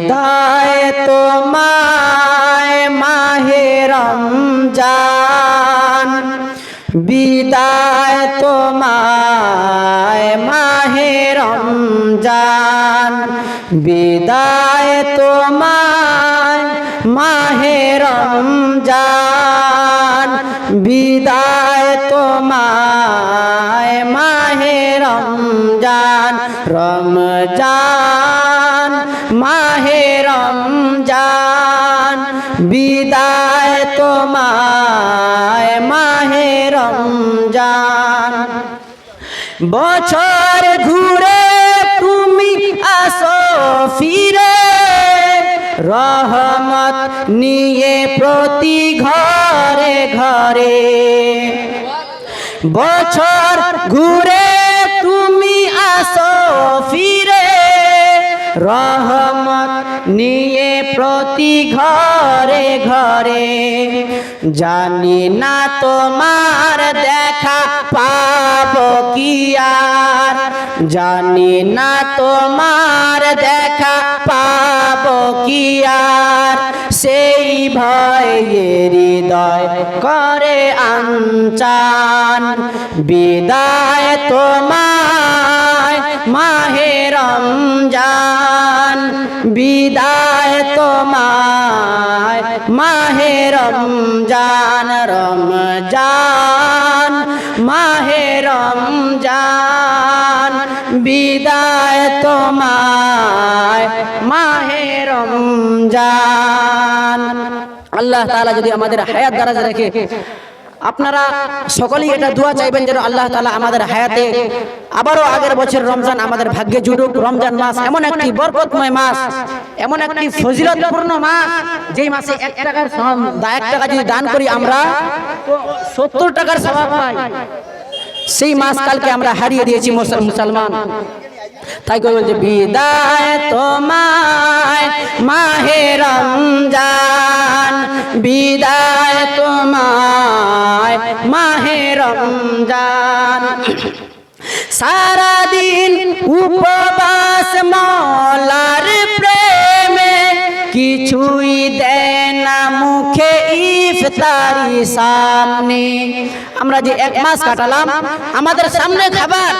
বিদায় তোমায় মাহে রমজান। বিদায় তোমায় মাহে রমজান। বিদায় তোমায় মাহে রমজান। বিদায় তোমায় মাহে রমজান। রমজান মাহে রমজান, বিদায় তোমায় মাহে রমজান। বছর ঘুরে তুমি আসো ফিরে, রহমত নিয়ে প্রতি ঘরে ঘরে। বছর ঘুরে তুমি আসো ফিরে রহমত নিয়ে প্রতি ঘরে ঘরে। জানি না তোমার দেখা পাব কি আর। জানি না তোমার দেখা পাব কি আর। সেই ভয়ে হৃদয় করে আনচান বিদায় তোমায় মাহে রমজান বিদায় তোমায় মাহে রমজান রমজান, মাহে রমজান। বিদায় তোমায় মাহে রমজান। আল্লাহ তাআলা যদি আমাদের হায়াত দারাজ রেখে আপনারা সকলেই এটা দোয়া চাইবেন যেন আল্লাহ তালা আমাদের হায়াতে আবারও আগের বছর রমজান আমাদের ভাগ্যে জুটুক রমজান মাস এমন একটি বরকতময় মাস, এমন একটি ফজিলতপূর্ণ মাস, যেই মাসে এক টাকার এক টাকা যদি দান করি আমরা সত্তর টাকার স্বভাব পাই। সেই মাস কালকে আমরা হারিয়ে দিয়েছি মুসল- মুসলমান। তাই করে বলছে বিদায় তোমায় মাহে রমজান, বিদায় তোমায় মাহে রমজান। সারাদিন উপবাস মলার প্রেমে কিছুই দেয় না মুখে ইফতারি সামনে। আমরা যে এক মাস কাটালাম, আমাদের সামনে খাবার,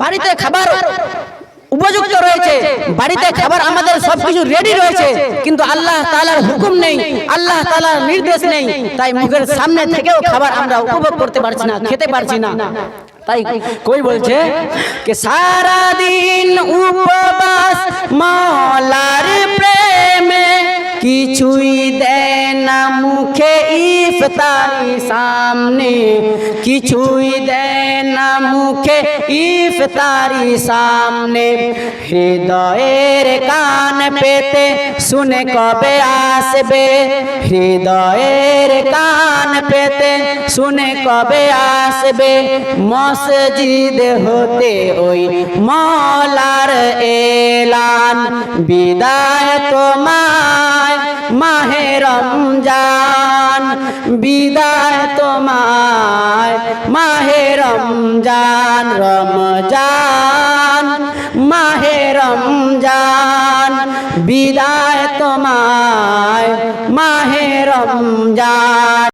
বাড়িতে খাবার উপযুক্ত রয়েছে। বাড়িতে খাবার আমাদের সবকিছু রেডি রয়েছে। কিন্তু আল্লাহ তালার হুকুম নেই, আল্লাহ তালার নির্দেশ নেই। তাই মুখের সামনে থেকেও খাবার আমরা উপভোগ করতে পারছি না, খেতে পারছি না। তাই কই বলছে যে সারা দিন উপবাস মলার প্রেমে কিছুই দেয় না মুখে ইফতারি সামনে। কিছুই দেয় না মুখে ইফতারি সামনে। হৃদয়ের কান পেতে শুনে কবে আসবে? হৃদয়ের কান পেতে শুনে কবে আসবে? মসজিদ হতে ওই মলার এলান। বিদায় তোমায় মাহে রমজান। বিদায় তোমায় মাহে রমজান রমজান মাহে রমজান বিদায় তোমায় মাহে রমজান।